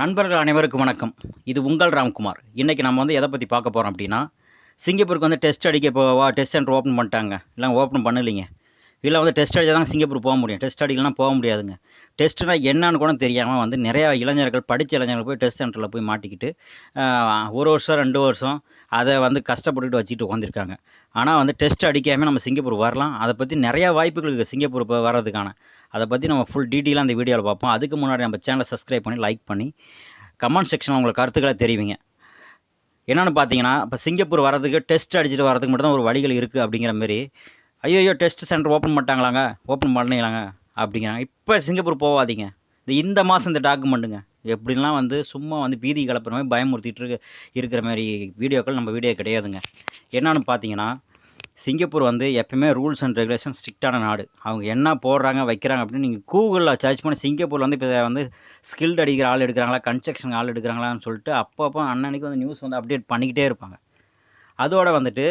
நண்பர்கள் அனைவருக்கும் வணக்கம். இது உங்கள் ராம்குமார். இன்றைக்கி நம்ம வந்து எதை பற்றி பார்க்க போகிறோம் அப்படின்னா சிங்கப்பூருக்கு வந்து டெஸ்ட் அடிக்க போவா டெஸ்ட் சென்டர் ஓப்பன் பண்ணிட்டாங்க. இல்லை ஓப்பன் பண்ணலைங்க. இல்லை வந்து டெஸ்ட் அடிச்சா தான் சிங்கப்பூர் போக முடியும். டெஸ்ட் அடிக்கலாம் போக முடியாதுங்க. டெஸ்ட்னா என்னன்னு கூட தெரியாமல் வந்து நிறையா இளைஞர்கள் படித்த இளைஞர்கள் போய் டெஸ்ட் சென்டரில் போய் மாட்டிக்கிட்டு ஒரு வருஷம் ரெண்டு வருஷம் அதை வந்து கஷ்டப்பட்டுட்டு வச்சுட்டு உட்காந்துருக்காங்க ஆனால் வந்து டெஸ்ட் அடிக்காமல் நம்ம சிங்கப்பூர் வரலாம். அதை பற்றி நிறையா வாய்ப்புகள் இருக்குது சிங்கப்பூர் இப்போ வர்றதுக்கான. அதை பற்றி நம்ம ஃபுல் டீட்டெயிலாக அந்த வீடியோவில் பார்ப்போம். அதுக்கு முன்னாடி நம்ம சேனலை சப்ஸ்கிரைப் பண்ணி லைக் பண்ணி கமெண்ட் செக்ஷனில் உங்களுக்கு கருத்துக்களை தெரிவிங்க. என்னென்னு பார்த்தீங்கன்னா இப்போ சிங்கப்பூர் வரதுக்கு டெஸ்ட் அடிச்சுட்டு வரதுக்கு மட்டும் தான் ஒரு வழிகள் இருக்குது அப்படிங்கிற மாதிரி ஐயோ டெஸ்ட் சென்டர் ஓப்பன் பண்ணிட்டாங்களாங்க ஓப்பன் பண்ணிக்கலாங்க அப்படிங்கிறாங்க. இப்போ சிங்கப்பூர் போகாதீங்க இந்த இந்த மாதம் இந்த டாக்குமெண்ட்டுங்க. எப்படிலாம் வந்து சும்மா வந்து பீதி கலப்புற மாதிரி பயமுறுத்திட்டு இருக்க இருக்கிற மாதிரி வீடியோக்கள் நம்ம வீடியோ கிடையாதுங்க. என்னன்னு பார்த்தீங்கன்னா சிங்கப்பூர் வந்து எப்பயுமே ரூல்ஸ் அண்ட் ரெகுலேஷன் ஸ்ட்ரிக்டான நாடு. அவங்க என்ன போடுறாங்க வைக்கிறாங்க அப்படின்னு நீங்கள் கூகுளில் சர்ச் பண்ணி சிங்கப்பூரில் வந்து இப்போ வந்து ஸ்கில்டு அடிக்கிற ஆள் எடுக்கிறாங்களா கன்ஸ்ட்ரக்ஷன் ஆள் எடுக்கிறாங்களான்னு சொல்லிட்டு அப்பப்போ அன்னன்னைக்கு வந்து நியூஸ் வந்து அப்டேட் பண்ணிக்கிட்டே இருப்பாங்க. அதோடு வந்துட்டு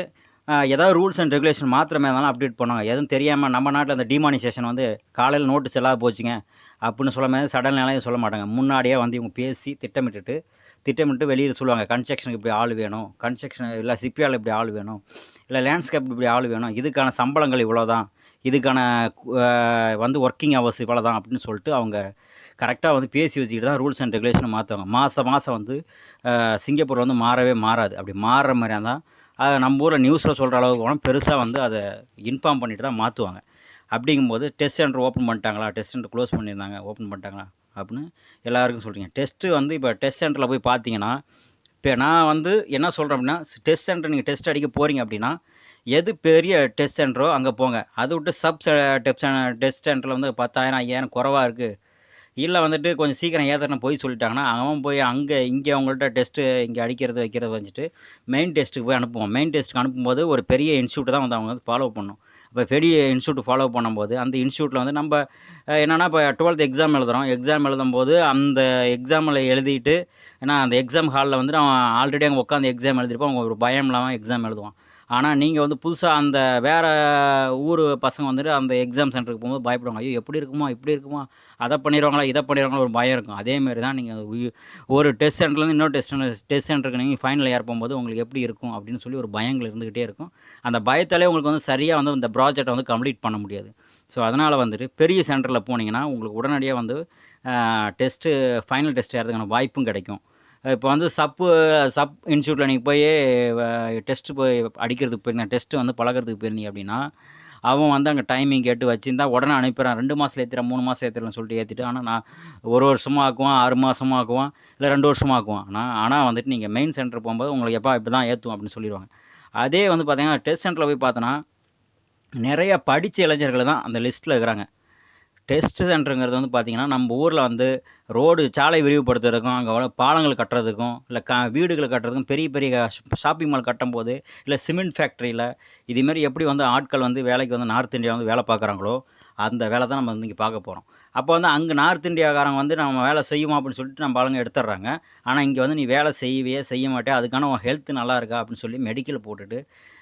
ஏதாவது ரூல்ஸ் அண்ட் ரெகுலேஷன் மாத்திரமே இருந்தாலும் அப்டேட் பண்ணுவாங்க. எதுவும் தெரியாமல் நம்ம நாட்டில் அந்த டிமானிசேஷன் வந்து காலையில் நோட்டீஸ் எல்லாம் போச்சுங்க. அப்படின்னு சொல்ல மாதிரி சடன் நிலையும் சொல்ல மாட்டாங்க. முன்னாடியே வந்து இவங்க பேசி திட்டமிட்டுட்டு திட்டமிட்டு வெளியில் சொல்லுவாங்க. கன்ஸ்ட்ரக்ஷனுக்கு இப்படி ஆள் வேணும். கன்ஸ்ட்ரக்ஷன் இல்லை சிப்பியால் இப்படி ஆள் வேணும். இல்லை லேண்ட்ஸ்கேப் இப்படி ஆள் வேணும். இதுக்கான சம்பளங்கள் இவ்வளோ தான் இதுக்கான வந்து ஒர்க்கிங் ஹவர்ஸ் இவ்வளோ தான் அப்படின்னு சொல்லிட்டு அவங்க கரெக்டாக வந்து பேசி வச்சுக்கிட்டு தான் ரூல்ஸ் அண்ட் ரெகுலேஷனை மாற்றுவாங்க மாதம் மாதம் வந்து சிங்கப்பூர் வந்து மாறவே மாறாது. அப்படி மாறுற மாதிரியா தான் அதை நம்ம ஊரில் நியூஸில் சொல்கிற அளவுக்கு கூட பெருசாக வந்து அதை இன்ஃபார்ம் பண்ணிட்டு தான் மாற்றுவாங்க அப்படிங்கும்போது டெஸ்ட் சென்டர் ஓப்பன் பண்ணிட்டாங்களா? டெஸ்ட் சென்டர் க்ளோஸ் பண்ணியிருந்தாங்க. ஓப்பன் பண்ணிட்டாங்களா? அப்படின்னு எல்லாருக்கும் சொல்கிறீங்க டெஸ்ட்டு வந்து இப்போ டெஸ்ட் சென்டரில் போய் பார்த்தீங்கன்னா இப்போ நான் வந்து என்ன சொல்கிறேன் அப்படின்னா டெஸ்ட் சென்டர் நீங்கள் டெஸ்ட் அடிக்க போகிறீங்க அப்படின்னா எது பெரிய டெஸ்ட் சென்டரோ அங்கே போங்க. அதை விட்டு சப் டெஸ்ட் டெஸ்ட் சென்டரில் வந்து பத்தாயிரம் ஐயாயிரம் குறவாக இருக்குது இல்லை வந்துட்டு கொஞ்சம் சீக்கிரம் ஏதனா போய் சொல்லிட்டாங்கன்னா அவன் போய் அங்கே இங்கே அவங்கள்ட்ட டெஸ்ட்டு இங்கே அடிக்கிறது வைக்கிறது வச்சுட்டு மெயின் டெஸ்ட்டுக்கு போய் அனுப்புவோம் மெயின் டெஸ்ட்டுக்கு அனுப்பும்போது ஒரு பெரிய இன்ஸ்டியூட் தான் வந்து அவங்க வந்து ஃபாலோ பண்ணும். இப்போ பெரிய இன்ஸ்டியூட் ஃபாலோ பண்ணும்போது அந்த இன்ஸ்டியூட்டில் வந்து நம்ம என்னென்னா இப்போ டுவெல்த் எக்ஸாம் எழுதுகிறோம் எக்ஸாம் எழுதும்போது அந்த எக்ஸாமில் எழுதிட்டு ஏன்னா அந்த எக்ஸாம் ஹாலில் வந்துட்டு அவன் ஆல்ரெடி அங்கே உட்காந்து எக்ஸாம் எழுதிருப்பான் அவங்க ஒரு பயம் இல்லாமல் எக்ஸாம் எழுதுவான். ஆனால் நீங்கள் வந்து புதுசாக அந்த வேறு ஊர் பசங்க வந்துட்டு அந்த எக்ஸாம் சென்டருக்கு போகும்போது பயப்படுவாங்க. ஐயோ எப்படி இருக்குமா இப்படி இருக்குமா? அதை பண்ணிடுவாங்களா இதை பண்ணிடுவாங்களா ஒரு பயம் இருக்கும். அதேமாரி தான் நீங்கள் ஒரு டெஸ்ட் சென்டர்லேருந்து இன்னொரு டெஸ்ட் டெஸ்ட் சென்டருக்கு நீங்கள் ஃபைனல் ஏற போகும்போது உங்களுக்கு எப்படி இருக்கும் அப்படின்னு சொல்லி ஒரு பயங்கள் இருந்துக்கிட்டே இருக்கும். அந்த பயத்தாலே உங்களுக்கு வந்து சரியாக வந்து இந்த ப்ராஜெக்டை வந்து கம்ப்ளீட் பண்ண முடியாது. ஸோ அதனால் வந்துட்டு பெரிய சென்டரில் போனீங்கன்னா உங்களுக்கு உடனடியாக வந்து டெஸ்ட்டு ஃபைனல் டெஸ்ட் ஏறதுக்கான வாய்ப்பும் கிடைக்கும். இப்போ வந்து சப்பு சப் இன்ஸ்டியூட்டில் நீங்கள் போய் டெஸ்ட்டு போய் அடிக்கிறதுக்கு போயிருந்தீங்க டெஸ்ட்டு வந்து பழகிறதுக்கு போயிருந்தீங்க அப்படின்னா அவன் வந்து அங்கே டைமிங் கேட்டு வச்சுருந்தா உடனே அனுப்பிடுறான். ரெண்டு மாதத்தில் ஏற்றுறேன் மூணு மாதம் ஏற்றுறேன்னு சொல்லிட்டு ஏற்றிட்டு ஆனால் நான் ஒரு வருஷமாக ஆக்குவான் ஆறு மாதமாக ஆக்குவான் இல்லை ரெண்டு வருஷமாக ஆக்குவான். ஆனால் ஆனால் வந்துட்டு நீங்கள் மெயின் சென்டர் போகும்போது உங்களுக்கு எப்போ இப்படி தான் ஏற்றுவோம் அப்படின்னு சொல்லிடுவாங்க. அதே வந்து பார்த்தீங்கன்னா டெஸ்ட் சென்டரில் போய் பார்த்தோன்னா நிறைய படித்த இளைஞர்கள் தான் அந்த லிஸ்ட்டில் இருக்கிறாங்க. டெஸ்ட் சென்டருங்கிறது வந்து பார்த்திங்கன்னா நம்ம ஊரில் வந்து ரோடு சாலை விரிவுபடுத்துறதுக்கும் அங்கே பாலங்கள் கட்டுறதுக்கும் இல்லை க வீடுகளை கட்டுறதுக்கும் பெரிய பெரிய ஷாப்பிங் மால் கட்டும்போது இல்லை சிமெண்ட் ஃபேக்ட்ரியில் இதுமாரி எப்படி வந்து ஆட்கள் வந்து வேலைக்கு வந்து நார்த் இந்தியா வந்து வேலை பார்க்குறாங்களோ அந்த வேலை தான் நம்ம வந்து இங்கே பார்க்க போகிறோம் அப்போ வந்து அங்கே நார்த் இந்தியாக்காரங்க வந்து நம்ம வேலை செய்யுமா அப்படின்னு சொல்லிட்டு நம்ம ஆளுங்க எடுத்துடுறாங்க ஆனால் இங்கே வந்து நீ வேலை செய்யவே செய்ய மாட்டே அதுக்கான உன் ஹெல்த் நல்லா இருக்கா அப்படின்னு சொல்லி மெடிக்கல் போட்டுட்டு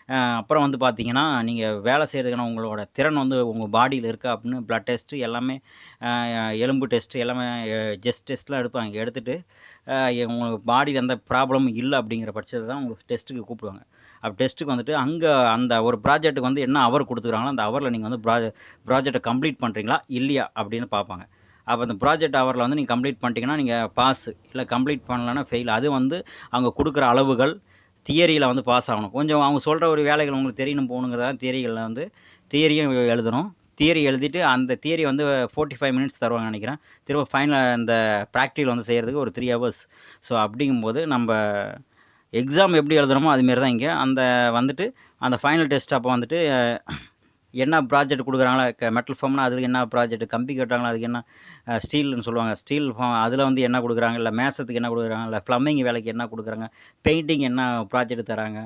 அப்புறம் வந்து பார்த்தீங்கன்னா நீங்கள் வேலை செய்கிறதுக்கான உங்களோட திறன் வந்து உங்கள் பாடியில் இருக்கா அப்படின்னு ப்ளட் டெஸ்ட்டு எல்லாமே எலும்பு டெஸ்ட்டு எல்லாமே ஜெஸ்ட் டெஸ்ட்லாம் எடுப்பாங்க. எடுத்துகிட்டு உங்களுக்கு பாடியில் எந்த ப்ராப்ளமும் இல்லை அப்படிங்கிற பட்சத்தில் தான் உங்களுக்கு டெஸ்ட்டுக்கு கூப்பிடுவாங்க. அப்போ டெஸ்ட்டுக்கு வந்துட்டு அங்கே அந்த ஒரு ப்ராஜெக்ட்டுக்கு வந்து என்ன அவர் கொடுத்துக்குறாங்களோ அந்த அவரில் நீங்கள் வந்து ப்ரா ப்ராஜெக்டை கம்ப்ளீட் பண்ணுறீங்களா இல்லையா அப்படின்னு பார்ப்பாங்க. அப்போ அந்த ப்ராஜெக்ட் ஹவரில் வந்து நீங்கள் கம்ப்ளீட் பண்ணிட்டீங்கன்னா நீங்கள் பாஸ் இல்லை கம்ப்ளீட் பண்ணலன்னா ஃபெயில் அது வந்து அவங்க கொடுக்குற அளவுகள் தியரியில் வந்து பாஸ் ஆகணும். கொஞ்சம் அவங்க சொல்கிற ஒரு வேலைகள் உங்களுக்கு தெரியணும் போகணுங்கிறதா தியரிகளில் வந்து தியரியும் எழுதணும். தியரி எழுதிட்டு அந்த தியரி வந்து ஃபோர்ட்டி ஃபைவ் மினிட்ஸ் தருவாங்க நினைக்கிறேன். திரும்ப ஃபைனல் அந்த ப்ராக்டிகல் வந்து செய்கிறதுக்கு ஒரு த்ரீ ஹவர்ஸ் ஸோ அப்படிங்கும்போது நம்ம எக்ஸாம் எப்படி எழுதுகிறோமோ அதுமாரி தான் இங்கே. அந்த வந்துட்டு அந்த ஃபைனல் டெஸ்ட் அப்போ வந்துட்டு என்ன ப்ராஜெக்ட் கொடுக்குறாங்களா மெட்டல் ஃபார்ம்னா அதுக்கு என்ன ப்ராஜெக்ட் கம்பி கட்டுறாங்களா அதுக்கு என்ன ஸ்டீல்னு சொல்லுவாங்க. ஸ்டீல் ஃபார்ம் அதில் வந்து என்ன கொடுக்குறாங்க இல்லை மேசத்துக்கு என்ன கொடுக்குறாங்க இல்லை ப்ளம்பிங் வேலைக்கு என்ன கொடுக்குறாங்க பெயிண்டிங் என்ன ப்ராஜெக்ட் தராங்க.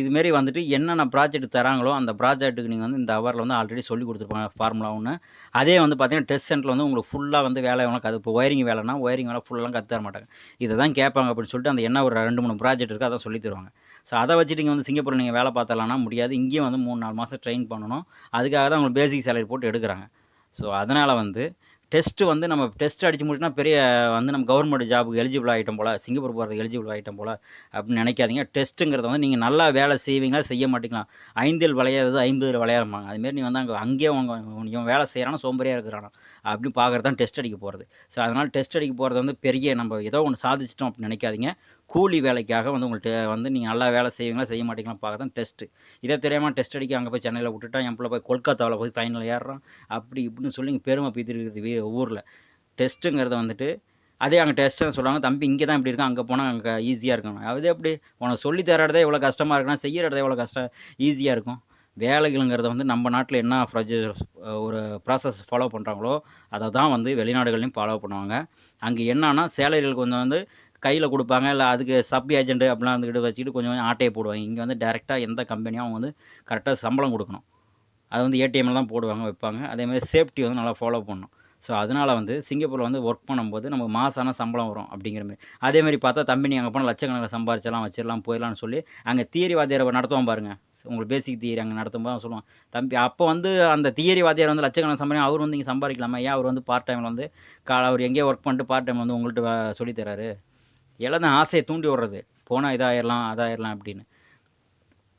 இதுமாரி வந்துட்டு என்னென்ன ப்ராஜெக்ட் தராங்களோ அந்த ப்ராஜெக்ட்டுக்கு நீங்கள் வந்து இந்த ஹவரில் வந்து ஆல்ரெடி சொல்லி கொடுத்துருப்பாங்க ஃபார்முலா ஒன்று அதே வந்து பார்த்தீங்கன்னா டெஸ்ட் சென்டரில் வந்து உங்களுக்கு ஃபுல்லாக வந்து வேலை வேணும் அது இப்போ ஒயரிங் வேலைனா ஒயரிங் வேலை ஃபுல்லாக கற்று தர மாட்டாங்க. இதை தான் கேட்பாங்க அப்படின்னு சொல்லிட்டு அந்த என்ன ஒரு ரெண்டு மூணு ப்ராஜெக்ட் இருக்குது அதான் சொல்லி தருவாங்க. ஸோ அதை வச்சுட்டு இங்கே வந்து சிங்கப்பூரில் நீங்கள் வேலை பார்த்தலாம்னா முடியாது. இங்கேயும் வந்து மூணு நாலு மாதம் ட்ரெயின் பண்ணணும். அதுக்காக தான் உங்களுக்கு பேசிக் சேலரி போட்டு எடுக்கிறாங்க. ஸோ அதனால் வந்து டெஸ்ட்டு வந்து நம்ம டெஸ்ட் அடித்து முடிச்சுனா பெரிய வந்து நம்ம கவர்மெண்ட் ஜாபுக்கு எலிஜிபிள் ஆகிட்டோம் போல் சிங்கப்பூர் போகிறது எலிஜிபிள் ஆகிட்டோம் போல் அப்படின்னு நினைக்காதீங்க. டெஸ்ட்டுங்கிறது வந்து நீங்கள் நல்லா வேலை செய்வீங்களா செய்ய மாட்டீங்களா? ஐந்தில் விளையாடுறது ஐம்பதில் விளையாடுமாங்க அதுமாரி நீ வந்து அங்கே அங்கேயே அவங்க இவன் வேலை செய்கிறானா சோம்பேறியாக இருக்கிறானா அப்படின்னு பார்க்குறது தான் டெஸ்ட் அடிக்க போகிறது ஸோ அதனால் டெஸ்ட் அடிக்க போகிறது வந்து பெரிய நம்ம ஏதோ ஒன்று சாதிச்சிட்டோம் அப்படின்னு நினைக்காதீங்க. கூலி வேலைக்காக வந்து உங்கள்கிட்ட வந்து நீங்கள் நல்லா வேலை செய்வீங்களா செய்ய மாட்டீங்களா பார்க்க தான் டெஸ்ட்டு இதே தெரியாமல் டெஸ்ட் அடிக்க அங்கே போய் சென்னையில் விட்டுட்டா என் பிள்ளை போய் கொல்கத்தாவில் போய் ஃபைனல் ஏறுறான். அப்படி இப்படின்னு சொல்லி இங்கே பெருமை பீத்திருக்கிறது ஊரில். டெஸ்ட்டுங்கிறத வந்துட்டு அதே அங்கே டெஸ்ட்டுன்னு சொல்லுவாங்க தம்பி இங்கே தான் இப்படி இருக்கும் அங்கே போனால் அங்கே ஈஸியாக இருக்கணும். அது எப்படி? உனக்கு சொல்லி தர இடத்த எவ்வளோ கஷ்டமாக இருக்குன்னா செய்கிற இடத்த எவ்வளோ கஷ்டம் ஈஸியாக இருக்கும். வேலைகளுங்கிறத வந்து நம்ம நாட்டில் என்ன ப்ரொஜெக்ட் ஒரு ப்ராசஸ் ஃபாலோ பண்ணுறாங்களோ அதை தான் வந்து வெளிநாடுகள்லையும் ஃபாலோ பண்ணுவாங்க. அங்கே என்னன்னா சேலரிகள் கொஞ்சம் வந்து கையில் கொடுப்பாங்க. இல்லை அதுக்கு சப் ஏஜென்ட் அப்படிலாம் வந்துக்கிட்டு வச்சுக்கிட்டு கொஞ்சம் கொஞ்சம் ஆட்டையை போடுவாங்க. இங்கே வந்து டேரெக்டாக எந்த கம்பெனியும் அவங்க வந்து கரெக்டாக சம்பளம் கொடுக்கணும். அது வந்து ஏடிஎம்மில் தான் போடுவாங்க வைப்பாங்க. அதேமாதிரி சேஃப்டி வந்து நல்லா ஃபாலோ பண்ணணும். ஸோ அதனால் வந்து சிங்கப்பூரில் வந்து ஒர்க் பண்ணும்போது நமக்கு மாசான சம்பளம் வரும் அப்படிங்கிற மாதிரி. அதேமாதிரி பார்த்தா தம்பி நீ அங்கே போனால் லட்சக்கணக்கில் சம்பாரிச்சலாம் வச்சிடலாம் போயிடலாம்னு சொல்லி அங்கே தியரி வாத்தியாரை நடத்துவோம் பாருங்கள் உங்களுக்கு பேசிக் தியரி அங்கே நடத்தும்போது அவன் சொல்லுவான். தம்பி அப்போ வந்து அந்த தியரிவாதியார் வந்து லட்சக்கணக்கில் சம்பாதிக்கும் அவர் வந்து இங்கே சம்பாதிக்கலாமா? ஏன் அவர் வந்து பார்ட் டைமில் வந்து கா அவர் எங்கேயோ ஒர்க் பண்ணிட்டு பார்ட் டைம் வந்து உங்கள்கிட்ட சொல்லித்தராரு எல்லாம் ஆசையை தூண்டி விடுறது. போனால் இதாயிடலாம் அதாயிடலாம் அப்படின்னு.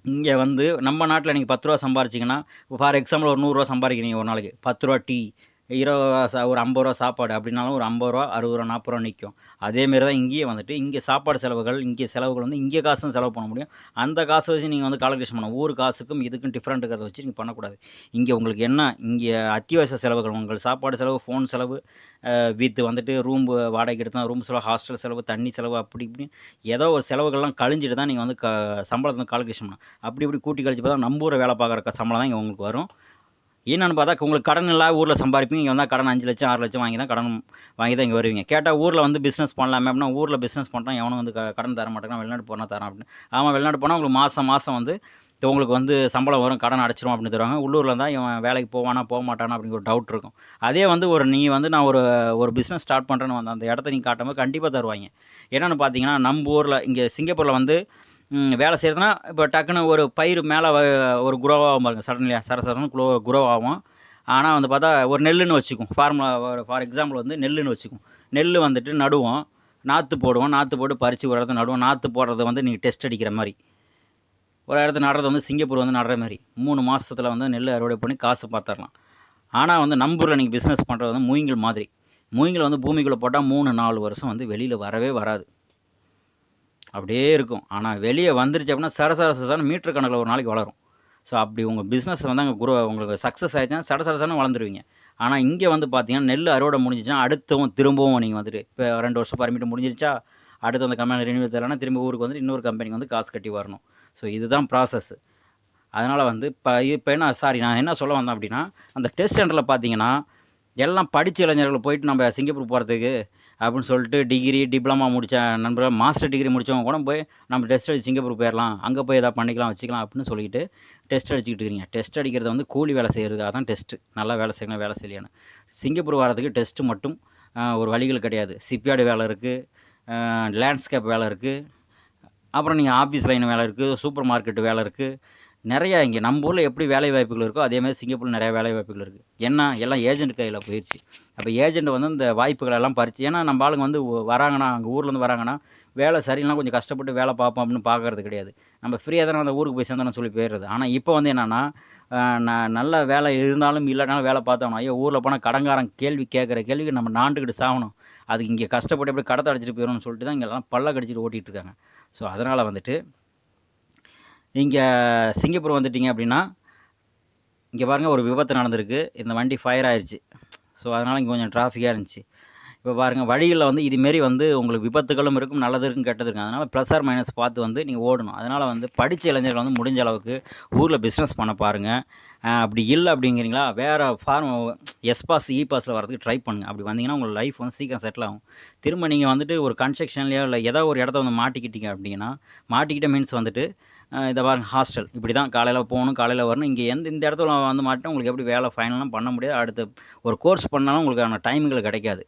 இங்கே வந்து நம்ம நாட்டில் நீங்கள் பத்து ரூபா சம்பாரிச்சிங்கன்னா ஃபார் எக்ஸாம்பிள் ஒரு நூறுரூவா சம்பாதிக்கிறீங்க ஒரு நாளைக்கு. பத்து ரூபா டீ. இருபது ரூபா சா ஒரு ஐம்பது ரூபா சாப்பாடு அப்படின்னாலும் ஒரு ஐம்பது ரூபா அறுபது ரூபா நாற்பது ரூபா நிற்கும் அதேமாரி தான் இங்கேயே வந்துட்டு இங்கே சாப்பாடு செலவுகள் இங்கே செலவுகள் வந்து இங்கே காசு தான் செலவு பண்ண முடியும். அந்த காசை வச்சு நீங்கள் வந்து கால்குலேஷன் பண்ணணும் ஊர் காசுக்கும் இதுக்கும் டிஃப்ரெண்ட் இருக்கிறத வச்சு நீங்கள் பண்ணக்கூடாது. இங்கே உங்களுக்கு என்ன இங்கே அத்தியாவசிய செலவுகள் உங்கள் சாப்பாடு செலவு ஃபோன் செலவு வித் வந்துட்டு ரூம் வாடகை எடுத்தால் ரூம் செலவு ஹாஸ்டல் செலவு தண்ணி செலவு அப்படி இப்படி ஏதோ ஒரு செலவுகள்லாம் கழிஞ்சிட்டு தான் நீங்கள் வந்து க சம்பளத்தை வந்து கால்குலேஷன் பண்ணணும் அப்படி இப்படி கூட்டி கழிச்சு பார்த்தா நம்ம ஊரை வேலை பார்க்குற சம்பளம் தான் இங்கே உங்களுக்கு வரும். என்னென்னு பார்த்தா உங்களுக்கு கடன் இல்லாத ஊரில் சம்பாதிப்பீங்க இங்கே வந்தால் கடன் அஞ்சு லட்சம் ஆறு லட்சம் வாங்கி தான் கடன் வாங்கி தான் இங்கே வருவீங்க. கேட்டால் ஊரில் வந்து பிஸ்னஸ் பண்ணலாமே அப்படின்னா ஊரில் பிஸ்னஸ் பண்ணுறோம் எவனும் வந்து க- கடன் தர மாட்டேங்கிறான். வெளிநாடு போனால் தரான் அப்படின்னு. ஆமாம் வெளிநாடு போனால் உங்களுக்கு மாதம் மாதம் வந்து உங்களுக்கு வந்து சம்பளம் வரும் கடன் அடைச்சிரும் அப்படின்னு தருவாங்க. உள்ளூரில் தான் இவன் வேலைக்கு போவானா போக மாட்டானா அப்படிங்கிற ஒரு டவுட் இருக்கும். அதே வந்து ஒரு நீ வந்து நான் ஒரு ஒரு பிஸ்னஸ் ஸ்டார்ட் பண்ணுறேன்னு வந்து அந்த இடத்த நீ காட்டும்போது கண்டிப்பாக தருவாங்க. என்னென்னு பார்த்தீங்கன்னா நம்ம ஊரில் இங்கே சிங்கப்பூரில் வந்து வேலை செய்கிறதுனா இப்போ டக்குன்னு ஒரு பயிர் மேலே ஒரு குரோவாகும் ஆகும் பாருங்க சடன்லியா சர சரன்னு குரோ குரோ ஆகும் ஆனால் வந்து பார்த்தா ஒரு நெல்லுன்னு வச்சுக்கும். ஃபார்முலா ஃபார் எக்ஸாம்பிள் வந்து நெல்லுன்னு வச்சுக்கும். நெல் வந்துட்டு நடுவோம் நாற்று போடுவோம் நாற்று போட்டு பறித்து ஒரு இடத்துல நடுவோம். நாற்று போடுறது வந்து நீங்கள் டெஸ்ட் அடிக்கிற மாதிரி. ஒரு இடத்துல நடுறது வந்து சிங்கப்பூர் வந்து நடுற மாதிரி. மூணு மாதத்தில் வந்து நெல் அறுவடை பண்ணி காசு பார்த்துடலாம் ஆனால் வந்து நம்பூரில் நீங்கள் பிஸ்னஸ் பண்ணுறது வந்து மூங்கில் மாதிரி. மூங்கில் வந்து பூமிக்குள்ளே போட்டால் மூணு நாலு வருஷம் வந்து வெளியில் வரவே வராது. அப்படியே இருக்கும். ஆனால் வெளியே வந்துருச்சு அப்படின்னா சர சர சரன்னு மீட்டர் கணக்கில் ஒரு நாளைக்கு வளரும் ஸோ அப்படி உங்கள் பிஸ்னஸ் வந்து அங்கே குரோ உங்களுக்கு சக்ஸஸ் ஆயிடுச்சுன்னா சட சட சடன்னு வளர்ந்துருவீங்க ஆனால் இங்கே வந்து பார்த்தீங்கன்னா நெல் அறுவடை முடிஞ்சிச்சுன்னா அடுத்தவும் திரும்பவும் நீங்கள் வந்துட்டு இப்போ ரெண்டு வருஷம் பர்மிட் முடிஞ்சிருச்சா அடுத்து அந்த கம்பெனி ரினியூவல் தரலன்னா திரும்ப ஊருக்கு வந்து இன்னொரு கம்பெனிக்கு வந்து காசு கட்டி வரணும் ஸோ இதுதான் ப்ராசஸ் அதனால் வந்து இப்போ இப்போ என்ன சாரி நான் என்ன சொல்ல வந்தேன் அப்படின்னா அந்த டெஸ்ட் சென்டரில் பார்த்தீங்கன்னா எல்லாம் படித்த இளைஞர்கள் போயிட்டு நம்ம சிங்கப்பூர் போகிறதுக்கு அப்படின்னு சொல்லிட்டு டிகிரி டிப்ளமா முடித்த நண்பர்கள் மாஸ்டர் டிகிரி முடித்தவங்க கூட போய் நம்ம டெஸ்ட் அடிச்சு சிங்கப்பூர் போயிடலாம் அங்கே போய் எதாவது பண்ணிக்கலாம் வச்சுக்கலாம் அப்படின்னு சொல்லிட்டு டெஸ்ட் அடிச்சுக்கிட்டு இருக்கீங்க. டெஸ்ட் அடிக்கிறது வந்து கூலி வேலை செய்கிறது அதான் டெஸ்ட்டு நல்லா வேலை செய்யணும் வேலை செய்யலையானு சிங்கப்பூர் வரதுக்கு டெஸ்ட்டு மட்டும் ஒரு வழிகள் கிடையாது. சிப்யார்டு வேலை இருக்குது லேண்ட்ஸ்கேப் வேலை இருக்குது அப்புறம் நீங்கள் ஆஃபீஸ் லைன் வேலை இருக்குது சூப்பர் மார்க்கெட் வேலை இருக்குது நிறையா இங்கே நம்ம ஊரில் எப்படி வேலை வாய்ப்புகள் இருக்கோ அதே மாதிரி சிங்கப்பூரில் நிறைய வேலை வாய்ப்புகள் இருக்குது என்ன எல்லாம் ஏஜென்ட் கையில் போயிடுச்சு அப்போ ஏஜென்ட் வந்து இந்த வாய்ப்புகள் எல்லாம் பறிச்சு ஏன்னா நம்ம ஆளுங்க வந்து வராங்கன்னா அங்கே ஊர்லேருந்து வராங்கன்னா வேலை சரியில்லைனா கொஞ்சம் கஷ்டப்பட்டு வேலை பார்ப்போம் அப்படின்னு பார்க்கறது கிடையாது. நம்ம ஃப்ரீயாக தானே அந்த ஊருக்கு போய் சேர்ந்தோம்னு சொல்லி போயிடுறது. ஆனால் இப்போ வந்து என்னென்னா நான் நல்ல வேலை இருந்தாலும் இல்லைனாலும் வேலை பார்த்தோம்னா ஐயோ ஊரில் போனால் கடங்காரன் கேள்வி கேட்குற கேள்விக்கு நம்ம நாண்டுக்கிட்டு சாகணும். அதுக்கு இங்கே கஷ்டப்பட்டு எப்படி கடத்தை அடிச்சிட்டு போயிடும்னு சொல்லிட்டு தான் இங்கெல்லாம் பல்ல கடிச்சிட்டு ஓட்டிகிட்டு இருக்காங்க. ஸோ அதனால் வந்துட்டு இங்கே சிங்கப்பூர் வந்துட்டீங்க அப்படின்னா இங்கே பாருங்கள் ஒரு விபத்து நடந்திருக்கு. இந்த வண்டி ஃபயர் ஆயிடுச்சு ஸோ அதனால் இங்கே கொஞ்சம் டிராஃபிக்காக இருந்துச்சு. இப்போ பாருங்கள் வழிகளில் வந்து இதுமாரி வந்து உங்களுக்கு விபத்துகளும் இருக்கும் நல்லது இருக்கும் கெட்டது இருக்கும். அதனால் ப்ளஸ் ஆர் மைனஸ் பார்த்து வந்து நீங்கள் ஓடணும். அதனால் வந்து படித்த இளைஞர்கள் வந்து முடிஞ்ச அளவுக்கு ஊரில் பிஸ்னஸ் பண்ண பாருங்கள் அப்படி இல்லை அப்படிங்கிறீங்களா? வேறு form S pass E e பாஸில் வரதுக்கு ட்ரை பண்ணுங்கள் அப்படி வந்தீங்கன்னா உங்கள் லைஃப் வந்து சீக்கிரம் செட்டில் ஆகும். திரும்ப நீங்கள் வந்துட்டு ஒரு கன்ஸ்ட்ரக்ஷன்லையோ இல்லை ஏதோ ஒரு இடத்த வந்து மாட்டிக்கிட்டீங்க அப்படின்னா மாட்டிக்கிட்ட மீன்ஸ் வந்துட்டு இதை பாருங்க ஹாஸ்டல் இப்படி தான் காலையில் போகணும் காலையில் வரணும். இங்கே எந்த இந்த இடத்துல வந்து மாட்டினா உங்களுக்கு எப்படி வேலை ஃபைனலாம் பண்ண முடியாது. அடுத்து ஒரு கோர்ஸ் பண்ணாலும் உங்களுக்கான டைமிங்கில் கிடைக்காது.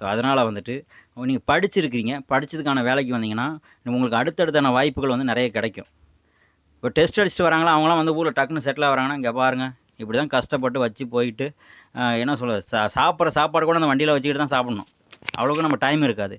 ஸோ அதனால் வந்துட்டு நீங்கள் படிச்சிருக்கிறீங்க. படித்ததுக்கான வேலைக்கு வந்தீங்கன்னா உங்களுக்கு அடுத்தடுத்தான வாய்ப்புகள் வந்து நிறைய கிடைக்கும். இப்போ டெஸ்ட் அடிச்சுட்டு வராங்களா அவங்களாம் வந்து ஊரில் டக்குன்னு செட்டில் ஆகிறாங்கன்னா இங்கே பாருங்கள் இப்படி தான் கஷ்டப்பட்டு வச்சு போயிட்டு என்ன சொல்கிறது சா சாப்பிட்ற சாப்பாடு கூட அந்த வண்டியில் வச்சுக்கிட்டு தான் சாப்பிட்ணும். அவ்வளோக்கு நம்ம டைம் இருக்காது.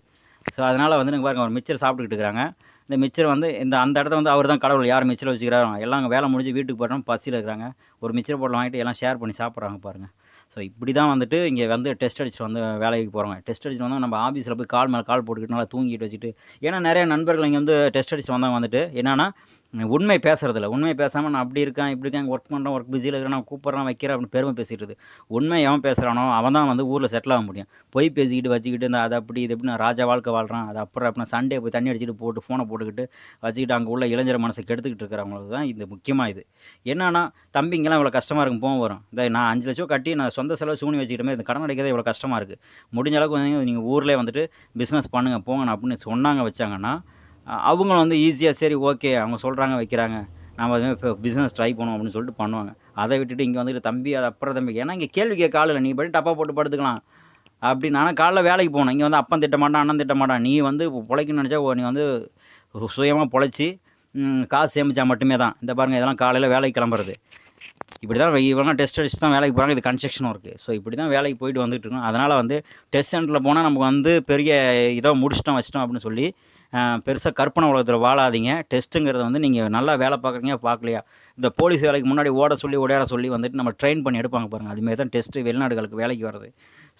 ஸோ அதனால் வந்து நீங்கள் பாருங்க ஒரு மிச்சர் சாப்பிட்டுக்கிட்டு இருக்கிறாங்க இந்த மிச்சர் வந்து இந்த அந்த இடத்த வந்து அவர் தான் கடவுள் யார் மிச்சர் வச்சுக்கிறாரோ எல்லாம் அங்கே வேலை முடிஞ்சு வீட்டுக்கு போகிறோம் பசியில் இருக்கிறாங்க ஒரு மிச்சர் போட்டில் வாங்கிட்டு எல்லாம் ஷேர் பண்ணி சாப்பிட்றாங்க பாருங்கள் ஸோ இப்படி தான் வந்துட்டு இங்கே வந்து டெஸ்ட் அடிச்சுட்டு வந்து வேலைக்கு போகிறவங்க டெஸ்ட் அடிச்சுட்டு வந்தால் நம்ம ஆஃபீஸில் போய் கால் மேலே கால் போட்டுக்கிட்டு நல்லா தூங்கிட்டு வச்சுட்டு ஏன்னா நிறைய நண்பர்கள் இங்கே வந்து டெஸ்ட் அடிச்சுட்டு வந்தவங்க வந்துட்டு என்னென்னா உண்மை பேசுறதில்ல. உண்மை பேசாமல் நான் அப்படி இருக்கேன் இப்படி இருக்கேன் ஒர்க் பண்ணுறேன் ஒர்க் பிஸியில் இருக்கிறேன் நான் கூப்பிட்றேன் வைக்கிறேன் அப்படின்னு பெருமை பேசிட்டு உண்மை எவன் பேசுகிறானோ அவன் தான் வந்து ஊரில் செட்டில் ஆக முடியும். பொய் பேசிக்கிட்டு வச்சுக்கிட்டு இந்த அது அப்படி இது எப்படி நான் ராஜா வாழ்க்கை வாழ்கிறேன் அது அப்புறம் அப்படின்னா சண்டே போய் தண்ணி அடிச்சுட்டு போட்டு ஃபோனை போட்டுக்கிட்டு வச்சுக்கிட்டு அங்கே உள்ள இளைஞர் மனசை கெடுத்துக்கிட்டு இருக்கிறவங்களுக்கு தான் இது முக்கியமாக இது. என்னன்னா தம்பிங்கெல்லாம் இவ்வளோ கஷ்டமாக இருக்கும் போக வரும். இந்த நான் அஞ்சு லட்சம் கட்டி நான் சொந்த செலவு சூனி வச்சுக்கிட்டமே இந்த கடன் அடைக்கிறது இவ்வளோ கஷ்டமாக இருக்குது முடிஞ்ச அளவுக்கு வந்து நீங்கள் ஊரில் வந்துட்டு பிஸ்னஸ் பண்ணுங்கள் போங்க அப்படின்னு சொன்னாங்க வச்சாங்கன்னா அவங்களும் வந்து ஈஸியாக சரி ஓகே அவங்க சொல்கிறாங்க வைக்கிறாங்க. நம்ம அது இப்போ பிஸ்னஸ் ட்ரை பண்ணுவோம் அப்படின்னு சொல்லிட்டு பண்ணுவாங்க. அதை விட்டுட்டு இங்கே வந்துட்டு தம்பி அது அப்புறம் தம்பி. ஏன்னா இங்கே கேள்வி கேட்க ஆள் இல்லை. நீ படி டப்பா போட்டு படுத்துக்கலாம். அப்படி நானும் காலைல வேலைக்கு போகணும். இங்கே வந்து அப்பன் திட்ட மாட்டான் அண்ணன் திட்ட மாட்டான் நீ வந்து பிழைக்கணும்னு நினச்சா நீ வந்து சுயமாக பொழைச்சி காசு சேமித்தா மட்டுமே தான். இந்த பாருங்கள் இதெல்லாம் காலையில் வேலைக்கு கிளம்புறது. இப்படி தான் இவங்க டெஸ்ட் அடிச்சு தான் வேலைக்கு போகிறாங்க இது கன்ஸ்ட்ரக்ஷனும் இருக்குது ஸோ இப்படி தான் வேலைக்கு போயிட்டு வந்துட்டு இருக்கோம். அதனால் வந்து டெஸ்ட் சென்டரில் போனால் நமக்கு வந்து பெரிய இதை முடிச்சிட்டோம் வச்சிட்டோம் அப்படின்னு சொல்லி பெருசாக கற்பனை உலகத்தில் வாழாதீங்க. டெஸ்ட்டுங்கிறத வந்து நீங்கள் நல்லா வேலை பார்க்குறீங்க பார்க்கலையா? இந்த போலீஸ் வேலைக்கு முன்னாடி ஓட சொல்லி ஓடையாட சொல்லி வந்துட்டு நம்ம ட்ரெயின் பண்ணி எடுப்பாங்க பாருங்கள் அதுமாரி தான் டெஸ்ட்டு வெளிநாடுகளுக்கு வேலைக்கு வர்றது.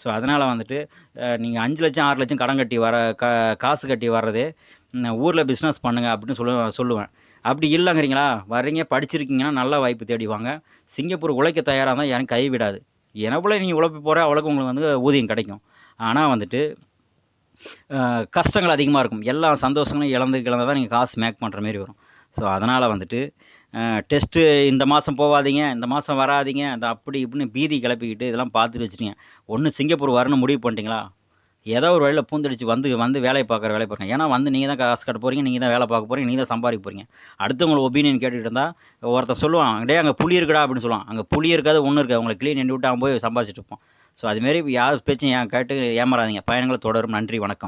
ஸோ அதனால் வந்துட்டு நீங்கள் அஞ்சு லட்சம் ஆறு லட்சம் கடன் கட்டி வர க காசு கட்டி வர்றது ஊரில் பிஸ்னஸ் பண்ணுங்கள் அப்படின்னு சொல்லுவேன் சொல்லுவேன். அப்படி இல்லைங்கிறீங்களா? வர்றீங்க படிச்சிருக்கீங்கன்னா நல்ல வாய்ப்பு தேடிவாங்க சிங்கப்பூர் உழைக்க தயாராக தான் யாரும் கைவிடாது. எனக்குள்ளே நீங்கள் உழைப்பு போகிற அவ்வளோக்கு உங்களுக்கு வந்து ஊதியம் கிடைக்கும். ஆனால் வந்துட்டு கஷ்டங்கள் அதிகமாக இருக்கும். எல்லா சந்தோஷங்களும் இழந்து கிழந்து தான் நீங்கள் காசு மேக் பண்ணுற மாரி வரும். ஸோ அதனால் வந்துட்டு டெஸ்ட்டு இந்த மாதம் போகாதீங்க இந்த மாதம் வராதீங்க அந்த அப்படி இப்படின்னு பீதி கிளப்பிக்கிட்டு இதெல்லாம் பார்த்துட்டு வச்சுட்டீங்க. ஒன்று சிங்கப்பூர் வரணும்னு முடிவு பண்ணிட்டீங்களா? ஏதோ ஒரு வழியில் பூந்தடிச்சு வந்து வந்து வேலையை பார்க்குற வேலையை பாருங்க ஏன்னா வந்து நீங்கள் தான் காசு கட்ட போகிறீங்க நீங்கள் தான் வேலை பார்க்க போகிறீங்க நீங்கள் தான் சம்பாதிக்க போகிறீங்க அடுத்தவங்களை ஒப்பீனியன் கேட்டுகிட்டு இருந்தால் ஒருத்தன் சொல்லுவான் டே அங்கே புளி இருக்குடா அப்படின்னு சொல்லுவான். அங்கே புளி இருக்காது ஒன்றும் இருக்காது. உங்களை க்ளீன் பண்ணி விட்டு அவன் போய் சம்பாதிச்சிட்டு இருப்போம் ஸோ அதுமாரி யார் பேச்சையும் ஏன் கேட்டு ஏமாறாதீங்க. பயணங்களை தொடரும். நன்றி வணக்கம்.